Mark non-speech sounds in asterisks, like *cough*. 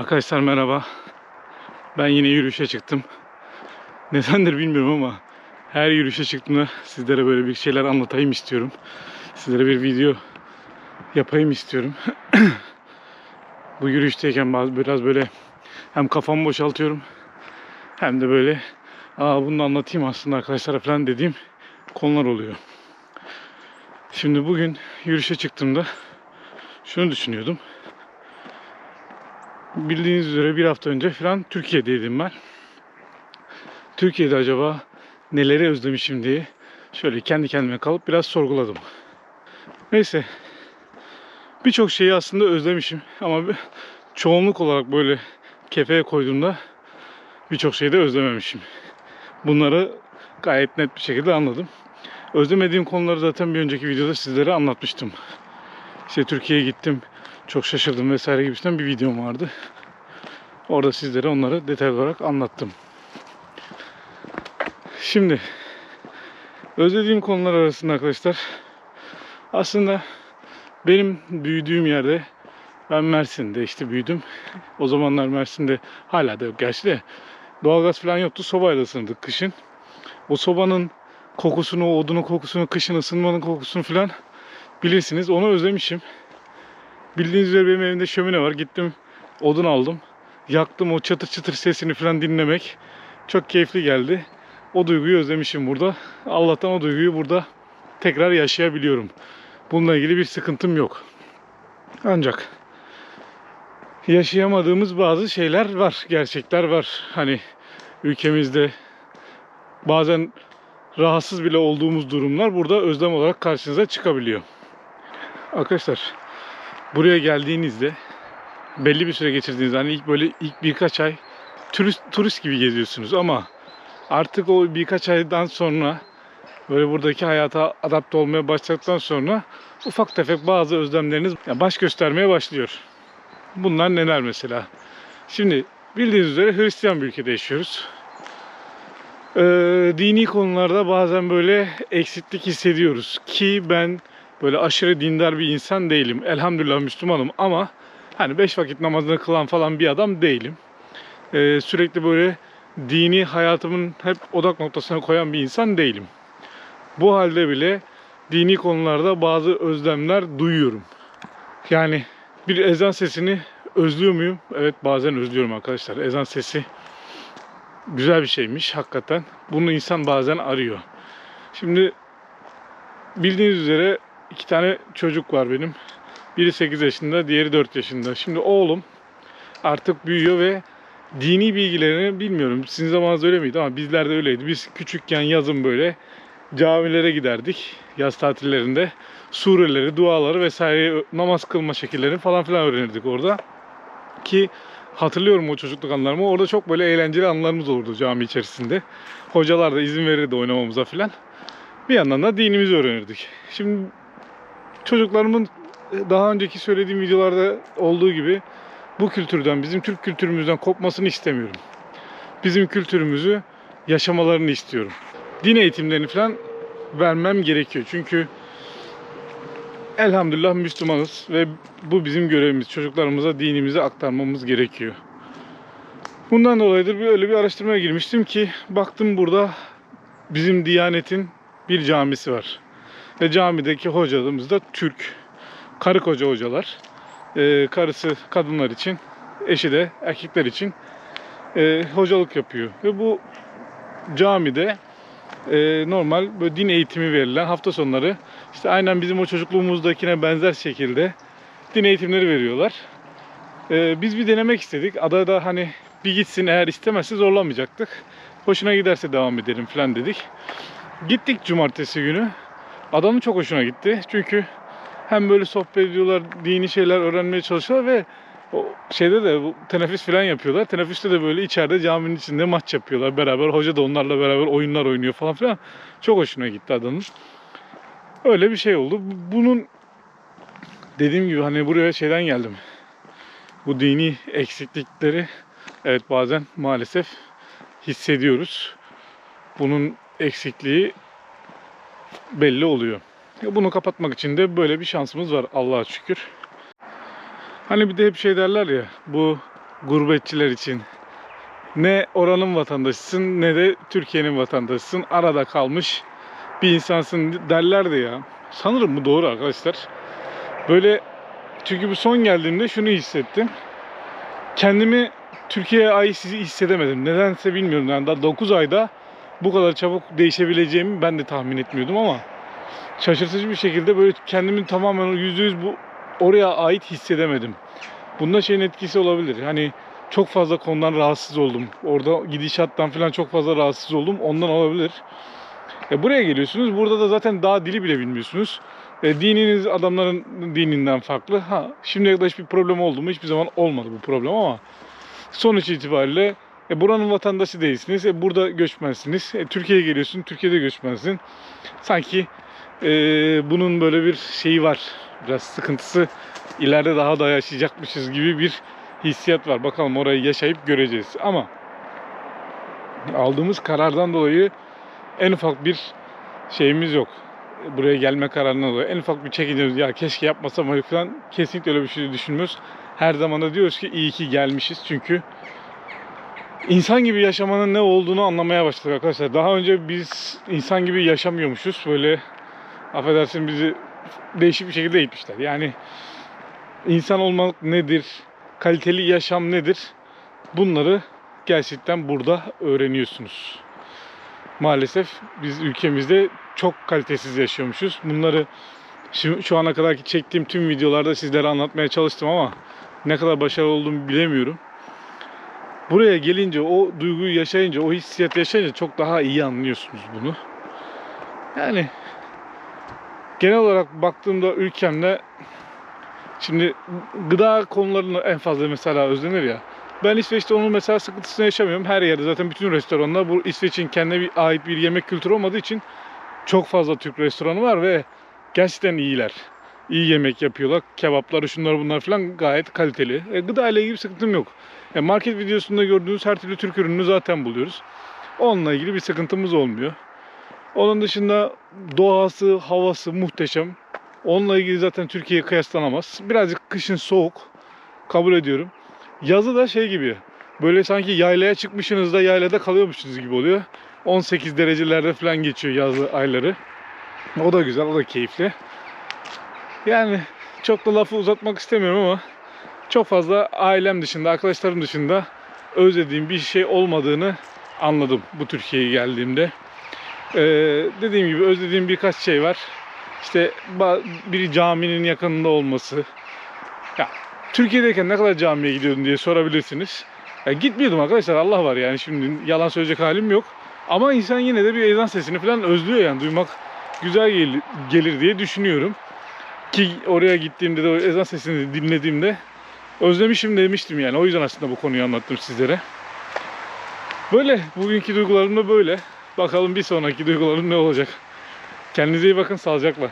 Arkadaşlar merhaba. Ben yine yürüyüşe çıktım. Nedendir bilmiyorum ama her yürüyüşe çıktığımda sizlere böyle bir şeyler anlatayım istiyorum. Sizlere bir video yapayım istiyorum. *clears throat* Bu yürüyüşteyken bazı biraz böyle hem kafamı boşaltıyorum hem de böyle aa bunu anlatayım aslında arkadaşlara falan dediğim konular oluyor. Şimdi bugün yürüyüşe çıktığımda şunu düşünüyordum. Bildiğiniz üzere bir hafta önce falan Türkiye'deydim ben. Türkiye'de acaba neleri özlemişim diye şöyle kendi kendime kalıp biraz sorguladım. Neyse. Birçok şeyi aslında özlemişim ama çoğunluk olarak böyle kefeye koyduğumda birçok şeyi de özlememişim. Bunları gayet net bir şekilde anladım. Özlemediğim konuları zaten bir önceki videoda sizlere anlatmıştım. İşte Türkiye'ye gittim, çok şaşırdım vesaire gibisinden bir videom vardı. Orada sizlere onları detaylı olarak anlattım. Şimdi özlediğim konular arasında arkadaşlar aslında benim büyüdüğüm yerde ben Mersin'de işte büyüdüm. O zamanlar Mersin'de hala da yok gerçi de doğalgaz falan yoktu. Sobayla ısınırdık kışın. O sobanın kokusunu, o odunun kokusunu, kışın ısınmanın kokusunu falan bilirsiniz. Onu özlemişim. Bildiğiniz üzere benim evimde şömine var. Gittim odun aldım. Yaktım o çatır çıtır sesini falan dinlemek çok keyifli geldi. O duyguyu özlemişim burada. Allah'tan o duyguyu burada tekrar yaşayabiliyorum. Bununla ilgili bir sıkıntım yok. Ancak yaşayamadığımız bazı şeyler var, gerçekler var. Hani ülkemizde bazen rahatsız bile olduğumuz durumlar burada özlem olarak karşınıza çıkabiliyor. Arkadaşlar buraya geldiğinizde belli bir süre geçirdiğiniz hani ilk böyle ilk birkaç ay turist turist gibi geziyorsunuz ama artık o birkaç aydan sonra böyle buradaki hayata adapte olmaya başladıktan sonra ufak tefek bazı özlemleriniz baş göstermeye başlıyor. Bunlar neler mesela? Şimdi bildiğiniz üzere Hristiyan bir ülkede yaşıyoruz. Ee, dini konularda bazen böyle eksiklik hissediyoruz ki ben böyle aşırı dindar bir insan değilim. Elhamdülillah Müslümanım ama hani beş vakit namazını kılan falan bir adam değilim. Ee, sürekli böyle dini hayatımın hep odak noktasına koyan bir insan değilim. Bu halde bile dini konularda bazı özlemler duyuyorum. Yani bir ezan sesini özlüyor muyum? Evet bazen özlüyorum arkadaşlar. Ezan sesi güzel bir şeymiş hakikaten. Bunu insan bazen arıyor. Şimdi bildiğiniz üzere iki tane çocuk var benim. Biri 8 yaşında, diğeri 4 yaşında. Şimdi oğlum artık büyüyor ve dini bilgilerini bilmiyorum. Sizin zamanınızda öyle miydi ama bizler de öyleydi. Biz küçükken yazın böyle camilere giderdik yaz tatillerinde. Sureleri, duaları vesaire namaz kılma şekillerini falan filan öğrenirdik orada. Ki hatırlıyorum o çocukluk anılarımı. Orada çok böyle eğlenceli anılarımız olurdu cami içerisinde. Hocalar da izin verirdi oynamamıza filan. Bir yandan da dinimizi öğrenirdik. Şimdi çocuklarımın daha önceki söylediğim videolarda olduğu gibi bu kültürden, bizim Türk kültürümüzden kopmasını istemiyorum. Bizim kültürümüzü yaşamalarını istiyorum. Din eğitimlerini falan vermem gerekiyor. Çünkü elhamdülillah Müslümanız ve bu bizim görevimiz. Çocuklarımıza dinimizi aktarmamız gerekiyor. Bundan dolayıdır bir öyle bir araştırmaya girmiştim ki baktım burada bizim Diyanet'in bir camisi var. Ve camideki hocalarımız da Türk. Karı koca hocalar. Ee, karısı kadınlar için, eşi de erkekler için e, hocalık yapıyor. Ve bu camide e, normal böyle din eğitimi verilen hafta sonları işte aynen bizim o çocukluğumuzdakine benzer şekilde din eğitimleri veriyorlar. E, biz bir denemek istedik. Adada hani bir gitsin eğer istemezse zorlamayacaktık. Hoşuna giderse devam edelim falan dedik. Gittik cumartesi günü. Adamın çok hoşuna gitti. Çünkü hem böyle sohbet ediyorlar, dini şeyler öğrenmeye çalışıyorlar ve o şeyde de bu teneffüs falan yapıyorlar. Teneffüste de böyle içeride caminin içinde maç yapıyorlar beraber. Hoca da onlarla beraber oyunlar oynuyor falan filan. Çok hoşuna gitti adamın. Öyle bir şey oldu. Bunun dediğim gibi hani buraya şeyden geldim. Bu dini eksiklikleri evet bazen maalesef hissediyoruz. Bunun eksikliği belli oluyor. Bunu kapatmak için de böyle bir şansımız var Allah'a şükür. Hani bir de hep şey derler ya bu gurbetçiler için. Ne oranın vatandaşısın ne de Türkiye'nin vatandaşısın. Arada kalmış bir insansın derlerdi ya. Sanırım bu doğru arkadaşlar. Böyle çünkü bu son geldiğimde şunu hissettim. Kendimi Türkiye'ye ait hissedemedim. Nedense bilmiyorum. Yani daha 9 ayda bu kadar çabuk değişebileceğimi ben de tahmin etmiyordum ama şaşırtıcı bir şekilde böyle kendimi tamamen %100 bu oraya ait hissedemedim. Bunda şeyin etkisi olabilir. Hani çok fazla konudan rahatsız oldum. Orada gidişattan falan çok fazla rahatsız oldum. Ondan olabilir. E buraya geliyorsunuz. Burada da zaten daha dili bile bilmiyorsunuz. E, dininiz adamların dininden farklı. Ha, şimdiye kadar hiçbir problem oldu mu? Hiçbir zaman olmadı bu problem ama sonuç itibariyle e, buranın vatandaşı değilsiniz. E, burada göçmensiniz. E, Türkiye'ye geliyorsun. Türkiye'de göçmensin. Sanki e, bunun böyle bir şeyi var. Biraz sıkıntısı ileride daha da yaşayacakmışız gibi bir hissiyat var. Bakalım orayı yaşayıp göreceğiz. Ama aldığımız karardan dolayı en ufak bir şeyimiz yok. Buraya gelme kararından dolayı en ufak bir çekincemiz ya keşke yapmasam falan kesinlikle öyle bir şey düşünmüyoruz. Her zaman da diyoruz ki iyi ki gelmişiz çünkü insan gibi yaşamanın ne olduğunu anlamaya başladık arkadaşlar. Daha önce biz insan gibi yaşamıyormuşuz. Böyle affedersin bizi değişik bir şekilde eğitmişler. Yani insan olmak nedir? Kaliteli yaşam nedir? Bunları gerçekten burada öğreniyorsunuz. Maalesef biz ülkemizde çok kalitesiz yaşıyormuşuz. Bunları şu, şu ana kadarki çektiğim tüm videolarda sizlere anlatmaya çalıştım ama ne kadar başarılı olduğumu bilemiyorum. Buraya gelince, o duyguyu yaşayınca, o hissiyatı yaşayınca çok daha iyi anlıyorsunuz bunu. Yani genel olarak baktığımda ülkemde şimdi gıda konularını en fazla mesela özlenir ya. Ben İsveç'te onun mesela sıkıntısını yaşamıyorum. Her yerde zaten bütün restoranlar bu İsveç'in kendine bir, ait bir yemek kültürü olmadığı için çok fazla Türk restoranı var ve gerçekten iyiler. İyi yemek yapıyorlar. Kebapları şunlar bunlar falan gayet kaliteli. E, gıda ile ilgili bir sıkıntım yok. E, market videosunda gördüğünüz her türlü Türk ürününü zaten buluyoruz. Onunla ilgili bir sıkıntımız olmuyor. Onun dışında doğası, havası muhteşem. Onunla ilgili zaten Türkiye'ye kıyaslanamaz. Birazcık kışın soğuk. Kabul ediyorum. Yazı da şey gibi. Böyle sanki yaylaya çıkmışsınız da yaylada kalıyormuşsunuz gibi oluyor. 18 derecelerde falan geçiyor yazı ayları. O da güzel, o da keyifli. Yani çok da lafı uzatmak istemiyorum ama çok fazla ailem dışında, arkadaşlarım dışında özlediğim bir şey olmadığını anladım bu Türkiye'ye geldiğimde. Ee, dediğim gibi özlediğim birkaç şey var. İşte ba- bir caminin yakınında olması. Ya Türkiye'deyken ne kadar camiye gidiyordun diye sorabilirsiniz. Ya gitmiyordum arkadaşlar Allah var yani şimdi yalan söyleyecek halim yok. Ama insan yine de bir ezan sesini falan özlüyor yani duymak güzel gel- gelir diye düşünüyorum. Ki oraya gittiğimde de ezan sesini dinlediğimde özlemişim demiştim yani. O yüzden aslında bu konuyu anlattım sizlere. Böyle bugünkü duygularım da böyle. Bakalım bir sonraki duygularım ne olacak. Kendinize iyi bakın sağlıcakla.